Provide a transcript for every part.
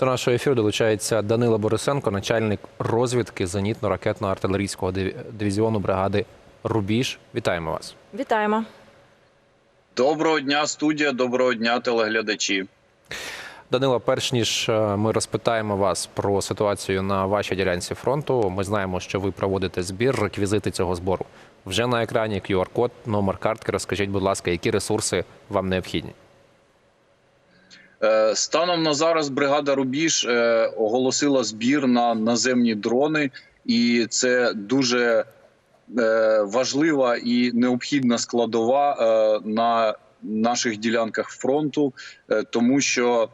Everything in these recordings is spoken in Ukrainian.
До нашого ефіру долучається Данило Борисенко, начальник розвідки зенітно-ракетно-артилерійського дивізіону бригади Рубіж. Вітаємо вас. Вітаємо. Доброго дня, студія. Доброго дня, телеглядачі. Данило, перш ніж е, ми розпитаємо вас про ситуацію на вашій ділянці фронту, ми знаємо, що ви проводите збір, реквізити цього збору. Вже на екрані QR-код, номер картки. Розкажіть, будь ласка, які ресурси вам необхідні? Е, Станом на зараз бригада Рубіж е, оголосила збір на наземні дрони, і це дуже е, важлива і необхідна складова на наших ділянках фронту, тому що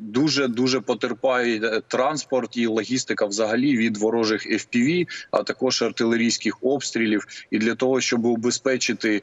Дуже дуже потерпає транспорт і логістика взагалі від ворожих FPV, а також артилерійських обстрілів. І для того, щоб убезпечити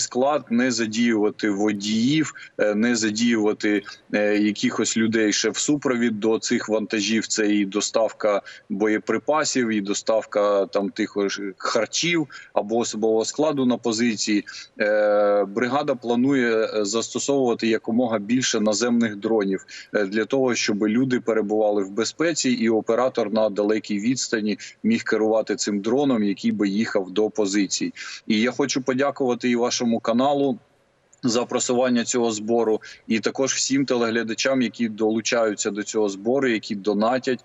склад, не задіювати водіїв, е, не задіювати е, якихось людей ще в супровід до цих вантажів. Це і доставка боєприпасів, і доставка там тих харчів або особового складу на позиції. Е, Бригада планує застосовувати якомога більше наземних дронів для того, щоб люди перебували в безпеці, і оператор на далекій відстані міг керувати цим дроном, який би їхав до позицій. І я хочу подякувати і вашому каналу. За просування цього збору, і також всім телеглядачам, які долучаються до цього збору, які донатять.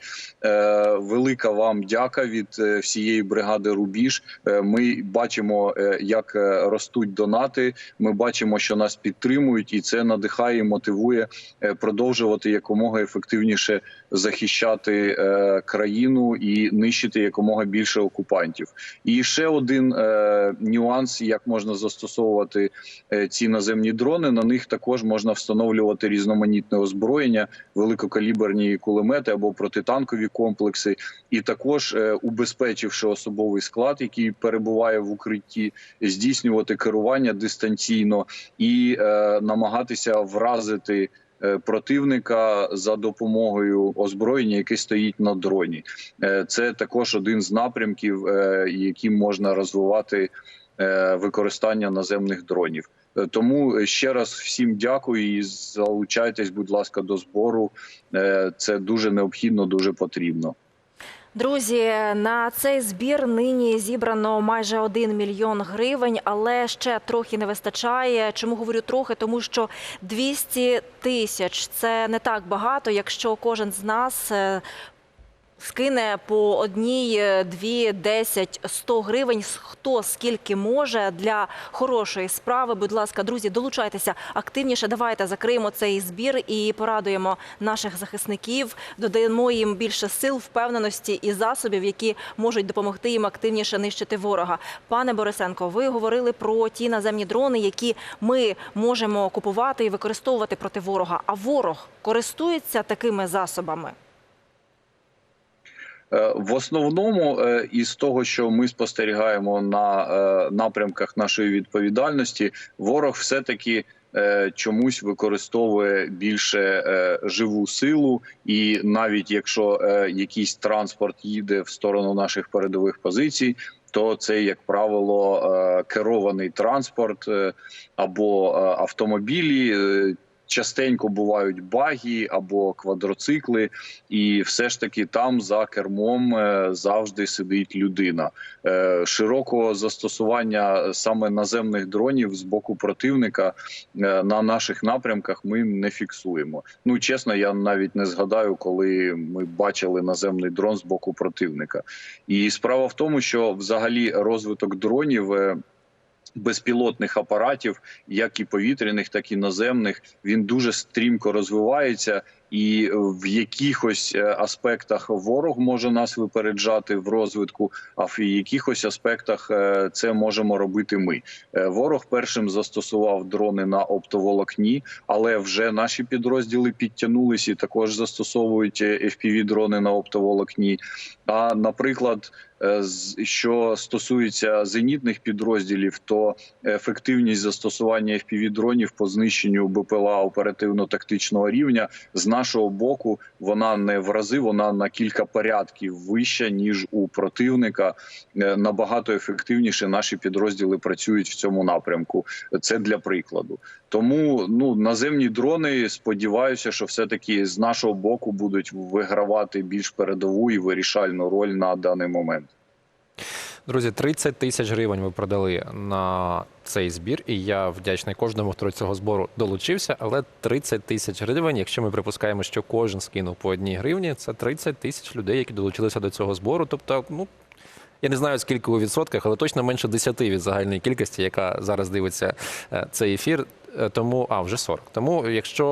Е, велика вам дяка від е, всієї бригади Рубіж. Е, ми бачимо, е, як е, ростуть донати. Ми бачимо, що нас підтримують, і це надихає і мотивує продовжувати якомога ефективніше захищати е, країну і нищити якомога більше окупантів. І ще один е, нюанс, як можна застосовувати ці наземні дрони. На них також можна встановлювати різноманітне озброєння, великокаліберні кулемети або протитанкові комплекси, і також, е, убезпечивши особовий склад, який перебуває в укритті, здійснювати керування дистанційно і е, намагатися вразити. е, Противника за допомогою озброєння, яке стоїть на дроні, Е, це також один з напрямків, яким можна розвивати використання наземних дронів. Е, Тому ще раз всім дякую і залучайтесь, будь ласка, до збору. Е, Це дуже необхідно, дуже потрібно. Друзі, на цей збір нині зібрано майже 1 мільйон гривень, але ще трохи не вистачає. Чому говорю трохи? Тому що 200 тисяч це не так багато, якщо кожен з нас. Скине по одній, е, дві, десять, сто гривень. Хто скільки може для хорошої справи. Будь ласка, друзі, долучайтеся активніше. Давайте закриємо цей збір і порадуємо наших захисників. Додаємо їм більше сил, впевненості і засобів, які можуть допомогти їм активніше нищити ворога. Пане Борисенко, ви говорили про ті наземні дрони, які ми можемо купувати і використовувати проти ворога. А ворог користується такими засобами. Е, В основному, е, із того, що ми спостерігаємо на е, напрямках нашої відповідальності, ворог все таки чомусь використовує більше живу силу, і навіть якщо якийсь транспорт їде в сторону наших передових позицій. То це, як правило, керований транспорт або автомобілі. Частенько бувають багі або квадроцикли, і все ж таки там за кермом е, завжди сидить людина. Е, Широкого застосування саме наземних дронів з боку противника е, на наших напрямках ми не фіксуємо. Ну чесно, я навіть не згадаю, коли ми бачили наземний дрон з боку противника. І справа в тому, що взагалі розвиток дронів. Безпілотних апаратів, як і повітряних, так і наземних, він дуже стрімко розвивається, і в якихось е, аспектах ворог може нас випереджати в розвитку, а в якихось аспектах е, це можемо робити ми. Е, Ворог першим застосував дрони на оптоволокні, але вже наші підрозділи підтягнулися і також застосовують fpv дрони на оптоволокні. А наприклад, е, що стосується зенітних підрозділів, то ефективність застосування fpv дронів по знищенню БПЛА оперативно-тактичного рівня з нашого боку вона не в рази, вона на кілька порядків вища ніж у противника. Е, Набагато ефективніше наші підрозділи працюють в цьому напрямку. Це для прикладу. Тому ну наземні дрони сподіваюся, що все таки з нашого боку будуть вигравати більш передову і вирішальну роль на даний момент. Друзі, 30 тисяч гривень ви продали на цей збір, і я вдячний кожному, хто цього збору долучився. Але 30 тисяч гривень, якщо ми припускаємо, що кожен скинув по одній гривні, це 30 тисяч людей, які долучилися до цього збору. Тобто, ну я не знаю скільки у відсотках, але точно менше 10 від загальної кількості, яка зараз дивиться е, цей ефір. Е, Тому, а вже 40. Тому, якщо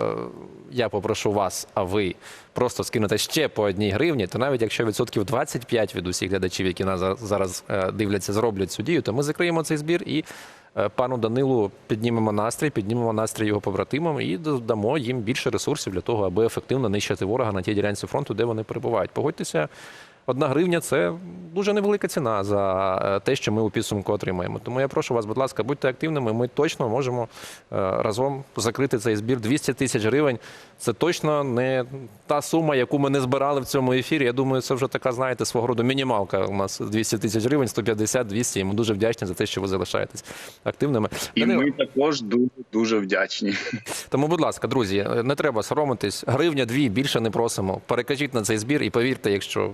е, я попрошу вас, а ви просто скинете ще по одній гривні, то навіть якщо відсотків 25 від усіх глядачів, які нас за- зараз е, дивляться, зроблять цю дію, то ми закриємо цей збір і пану Данилу піднімемо настрій, піднімемо настрій його побратимам і дамо їм більше ресурсів для того, аби ефективно нищити ворога на тій ділянці фронту, де вони перебувають. Погодьтеся. Одна гривня це дуже невелика ціна за е, те, що ми у підсумку отримаємо. Тому я прошу вас, будь ласка, будьте активними. Ми точно можемо е, разом закрити цей збір. 200 тисяч гривень. Це точно не та сума, яку ми не збирали в цьому ефірі. Я думаю, це вже така, знаєте, свого роду мінімалка. У нас 200 тисяч гривень, 150, 200. І ми дуже вдячні за те, що ви залишаєтесь активними. І ми також дуже дуже вдячні. тому, будь ласка, друзі, не треба соромитись. Гривня дві більше не просимо. Перекажіть на цей збір і повірте, якщо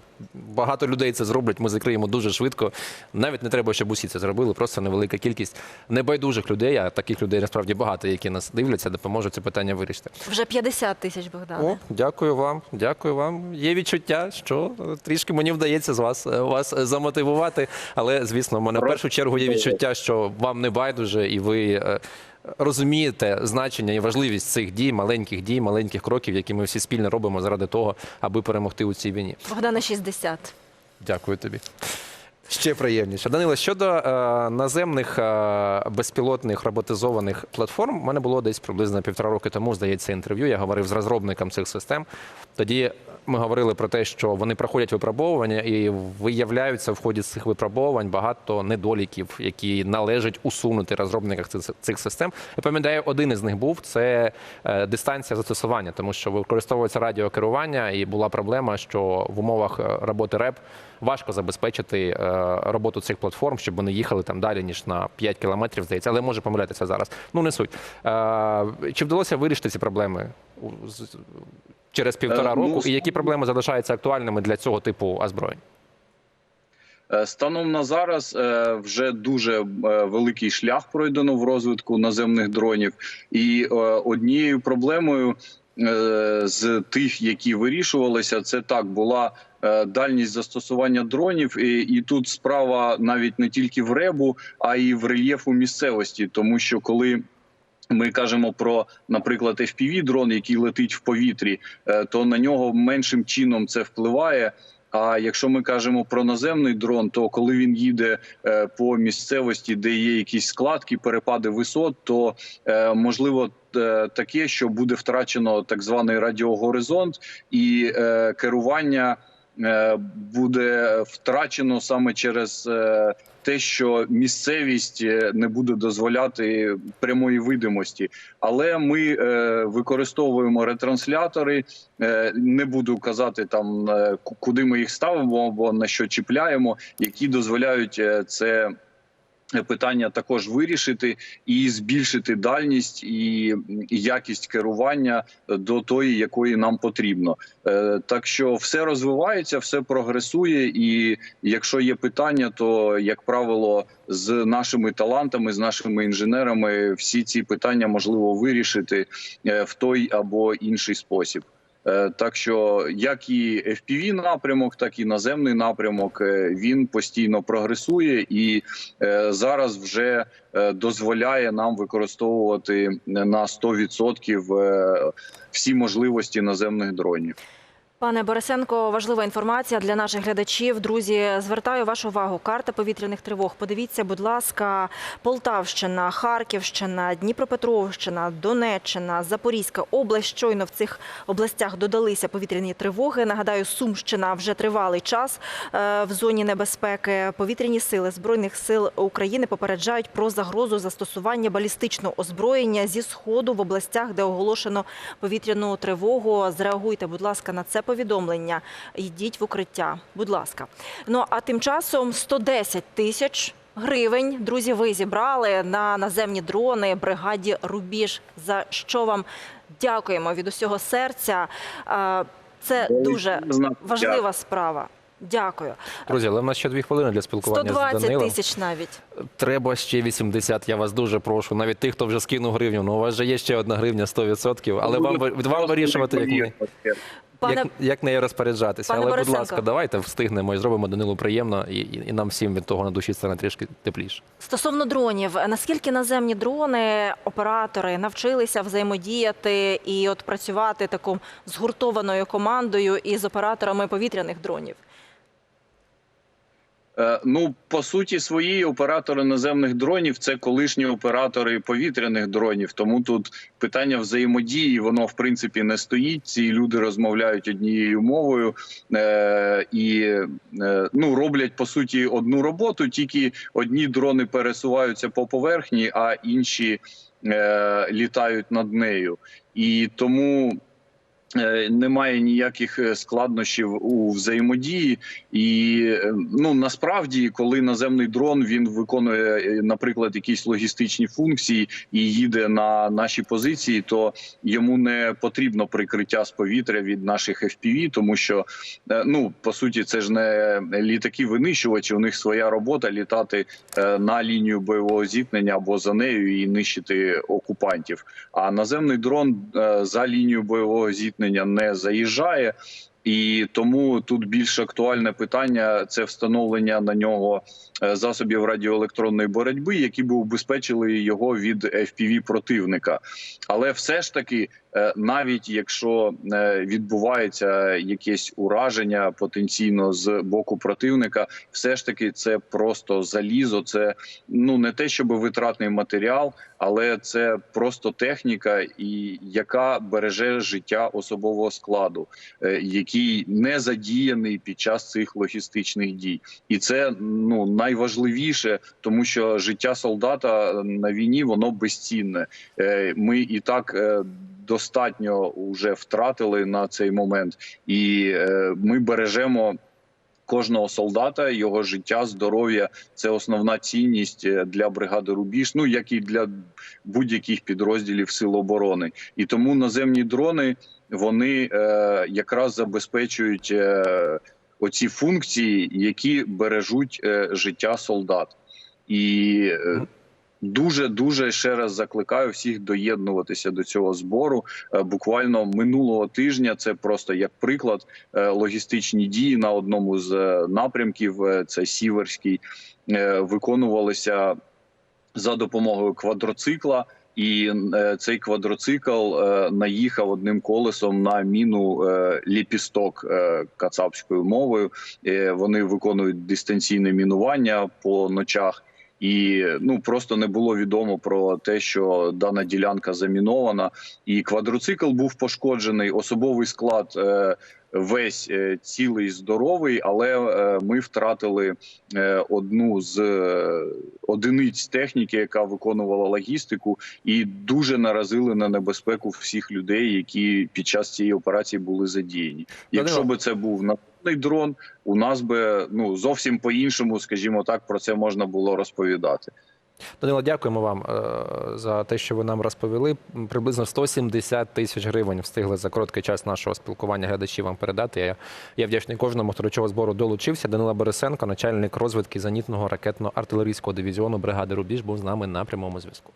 багато людей це зроблять, ми закриємо дуже швидко. Навіть не треба, щоб усі це зробили. Просто невелика кількість небайдужих людей, а таких людей насправді багато, які нас дивляться, допоможуть це питання вирішити. Вже 50 тисяч Богдане. О, дякую вам. Дякую вам. Є відчуття, що е, трішки мені вдається з вас е, вас е, замотивувати. Але звісно, в мене в першу чергу є відчуття, що вам не байдуже, і ви. Розумієте значення і важливість цих дій, маленьких дій, маленьких кроків, які ми всі спільно робимо заради того, аби перемогти у цій війні. Богдана 60. Дякую тобі. Ще приємніше. Данило, щодо е, наземних е, безпілотних роботизованих платформ, у мене було десь приблизно півтора роки тому, здається, інтерв'ю. Я говорив з розробником цих систем. Тоді ми говорили про те, що вони проходять випробовування і виявляються в ході цих випробовувань багато недоліків, які належить усунути розробниках цих, цих систем. Я пам'ятаю, один із них був це е, дистанція застосування, тому що використовується радіокерування, і була проблема, що в умовах е, роботи РЕП важко забезпечити е, роботу цих платформ, щоб вони їхали там далі ніж на 5 кілометрів, здається, але може помилятися зараз. Ну не суть. Е, Чи вдалося вирішити ці проблеми через півтора Е, ну, року? І які проблеми залишаються актуальними для цього типу озброєнь? Е, Станом на зараз е, вже дуже е, великий шлях пройдено в розвитку наземних дронів, і е, однією проблемою е, з тих, які вирішувалися, це так була е, дальність застосування дронів, і, і тут справа навіть не тільки в ребу, а й в рельєфу місцевості, тому що коли ми кажемо про, наприклад, fpv дрон, який летить в повітрі, е, то на нього меншим чином це впливає. А якщо ми кажемо про наземний дрон, то коли він їде е, по місцевості, де є якісь складки, перепади висот, то е, можливо е, таке, що буде втрачено так званий радіогоризонт, і е, керування е, буде втрачено саме через е, те, що місцевість е, не буде дозволяти прямої видимості. Але ми е, використовуємо ретранслятори. Е, не буду казати там е, куди ми їх ставимо або на що чіпляємо, які дозволяють е, це. Питання також вирішити і збільшити дальність і якість керування до тої, якої нам потрібно. Е, Так що все розвивається, все прогресує, і якщо є питання, то як правило, з нашими талантами, з нашими інженерами, всі ці питання можливо вирішити е, в той або інший спосіб. Е, Так що як і FPV напрямок, так і наземний напрямок е, він постійно прогресує і е, зараз вже дозволяє нам використовувати на 100% е, всі можливості наземних дронів. Пане Борисенко, важлива інформація для наших глядачів. Друзі, звертаю вашу увагу. Карта повітряних тривог. Подивіться, будь ласка, Полтавщина, Харківщина, Дніпропетровщина, Донеччина, Запорізька область. Щойно в цих областях додалися повітряні тривоги. Нагадаю, Сумщина вже тривалий час е, в зоні небезпеки. Повітряні сили збройних сил України попереджають про загрозу застосування балістичного озброєння зі сходу в областях, де оголошено повітряну тривогу. Зреагуйте, будь ласка, на це повідомлення. Йдіть в укриття, будь ласка. Ну а тим часом 110 тисяч. Гривень, друзі, ви зібрали на наземні дрони бригаді Рубіж. За що вам дякуємо від усього серця. Це дуже важлива справа. Дякую. Друзі, але в нас ще дві хвилини для спілкування з 120 тисяч навіть. Треба ще 80, я вас дуже прошу. Навіть тих, хто вже скинув гривню. Ну, у вас же є ще одна гривня 100%, але вам, ви- вам вирішувати, як не, Пане як, як нею розпоряджатися. Пане але, будь ласка, давайте встигнемо і зробимо Данилу приємно, і, і, і нам всім від того на душі стане трішки тепліше. Стосовно дронів, наскільки наземні дрони оператори навчилися взаємодіяти і от працювати такою згуртованою командою із операторами повітряних дронів? Е, Ну, по суті, свої оператори наземних дронів це колишні оператори повітряних дронів. Тому тут питання взаємодії, воно в принципі не стоїть. Ці люди розмовляють однією мовою е, і е, ну роблять по суті одну роботу. Тільки одні дрони пересуваються по поверхні, а інші е, літають над нею. І тому. Е, Немає ніяких е, складнощів у взаємодії, і е, ну насправді, коли наземний дрон він виконує, наприклад, якісь логістичні функції і їде на наші позиції, то йому не потрібно прикриття з повітря від наших FPV, тому що ну по суті це ж не літаки винищувачі. У них своя робота літати на лінію бойового зіткнення або за нею і нищити окупантів. А наземний дрон за лінію бойового зіткнення не заїжджає. І тому тут більш актуальне питання це встановлення на нього е, засобів радіоелектронної боротьби, які б убезпечили його від FPV противника. Але все ж таки, навіть якщо е, відбувається якесь ураження потенційно з боку противника, все ж таки це просто залізо. Це ну не те, щоб витратний матеріал, але це просто техніка, і яка береже життя особового складу, е, який не задіяний під час цих логістичних дій, і це ну найважливіше, тому що життя солдата на війні воно безцінне. Е, Ми і так. е, Достатньо вже втратили на цей момент, і е, ми бережемо кожного солдата, його життя, здоров'я це основна цінність е, для бригади Рубіж, ну як і для будь-яких підрозділів сил оборони. І тому наземні дрони вони е, якраз забезпечують оці функції, які бережуть життя солдат. І дуже дуже ще раз закликаю всіх доєднуватися до цього збору. Е, Буквально минулого тижня це просто як приклад е, логістичні дії на одному з е, напрямків. Це Сіверський, виконувалися за допомогою квадроцикла. І цей квадроцикл наїхав одним колесом на міну ліпісток кацапською мовою. Вони виконують дистанційне мінування по ночах. І ну просто не було відомо про те, що дана ділянка замінована, і квадроцикл був пошкоджений. Особовий склад е, весь е, цілий здоровий, але е, ми втратили е, одну з е, одиниць техніки, яка виконувала логістику, і дуже наразили на небезпеку всіх людей, які під час цієї операції були задіяні. Якщо би це був наступний дрон, у нас би ну зовсім по іншому, скажімо так, про це можна було розповідати. Данило, дякуємо вам е, за те, що ви нам розповіли. Приблизно 170 тисяч гривень встигли за короткий час нашого спілкування глядачі вам передати. Я, я вдячний кожному, хто до цього збору долучився. Данила Борисенко, начальник розвідки зенітного ракетно-артилерійського дивізіону бригади Рубіж, був з нами на прямому зв'язку.